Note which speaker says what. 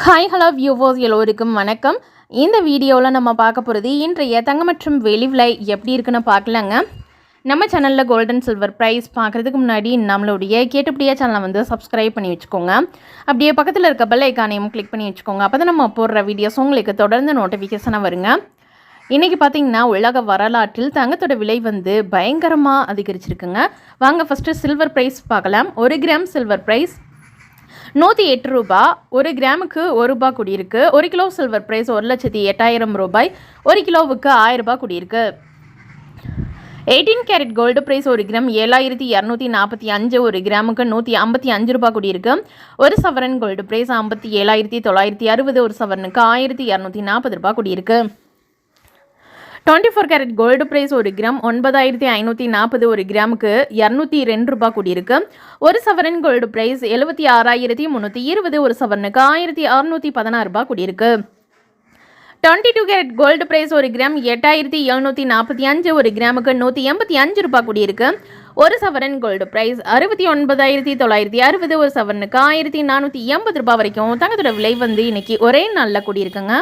Speaker 1: Hi hello viewers எல்லோருக்கும் வணக்கம். இந்த வீடியோவில் நம்ம பார்க்க போகிறது இன்றைய தங்கம் மற்றும் வெளி விலை எப்படி இருக்குன்னு பார்க்கலாங்க. நம்ம சேனலில் கோல்டன் சில்வர் ப்ரைஸ் பார்க்குறதுக்கு முன்னாடி நம்மளுடைய கேட்டுப்படியா சேனலை வந்து சப்ஸ்கிரைப் பண்ணி வச்சுக்கோங்க. அப்படியே பக்கத்தில் இருக்க பெல் ஐக்கானையும் கிளிக் பண்ணி வச்சுக்கோங்க. அப்போ தான் நம்ம போடுற வீடியோஸ் உங்களுக்கு தொடர்ந்து நோட்டிஃபிகேஷனாக வருங்க. இன்றைக்கி பார்த்தீங்கன்னா உலக வரலாற்றில் தங்கத்தோட விலை வந்து பயங்கரமாக அதிகரிச்சிருக்குங்க. வாங்க ஃபஸ்ட்டு சில்வர் ப்ரைஸ் பார்க்கலாம். ஒரு கிராம் சில்வர் ப்ரைஸ் நூற்றி எட்டு ரூபாய் ஒரு கிராமுக்கு ஒரு ரூபா கூடியிருக்கு. ஒரு கிலோ சில்வர் ப்ரைஸ் ஒரு லட்சத்தி எட்டாயிரம் ரூபாய். ஒரு கிலோவுக்கு ஆயிரம் ரூபாய் கூடியிருக்கு. எயிட்டீன் கேரட் கோல்டு ப்ரைஸ் ஒரு கிராம் ஏழாயிரத்தி இரநூத்தி நாற்பத்தி அஞ்சு ஒரு கிராமுக்கு நூற்றி ஐம்பத்தி அஞ்சு ரூபாய் குடியிருக்கு. ஒரு சவரன் கோல்டு ப்ரைஸ் ஐம்பத்தி ஏழாயிரத்தி தொள்ளாயிரத்தி அறுபது ஒரு சவரனுக்கு ஆயிரத்தி இரநூத்தி நாற்பது ரூபாய் இருக்குது twenty four carat gold price ஒரு கிராம் ஒன்பதாயிரத்தி ஐநூற்றி நாற்பது ஒரு கிராமுக்கு இரநூத்தி ரெண்டு ரூபாய் கூடியிருக்கு. ஒரு சவரன் கோல்டு ப்ரைஸ் எழுபத்தி ஆறாயிரத்தி முந்நூற்றி இருபது ஒரு சவரனுக்கு ஆயிரத்தி அறுநூற்றி பதினாறு ரூபாய் கூடியிருக்கு. Twenty two carat gold price ஒரு கிராம் எட்டாயிரத்தி எழுநூற்றி நாற்பத்தி அஞ்சு ஒரு கிராமுக்கு நூற்றி எண்பத்தி அஞ்சு ரூபாய் கூடியிருக்கு. ஒரு சவரன் கோல்டு ப்ரைஸ் அறுபத்தி ஒன்பதாயிரத்தி தொள்ளாயிரத்தி அறுபது ஒரு சவரனுக்கு ஆயிரத்தி நானூற்றி எண்பது ரூபாய் வரைக்கும் தங்கத்தோட விலை வந்து இன்னைக்கு ஒரே நாளில் கூடியிருக்குங்க.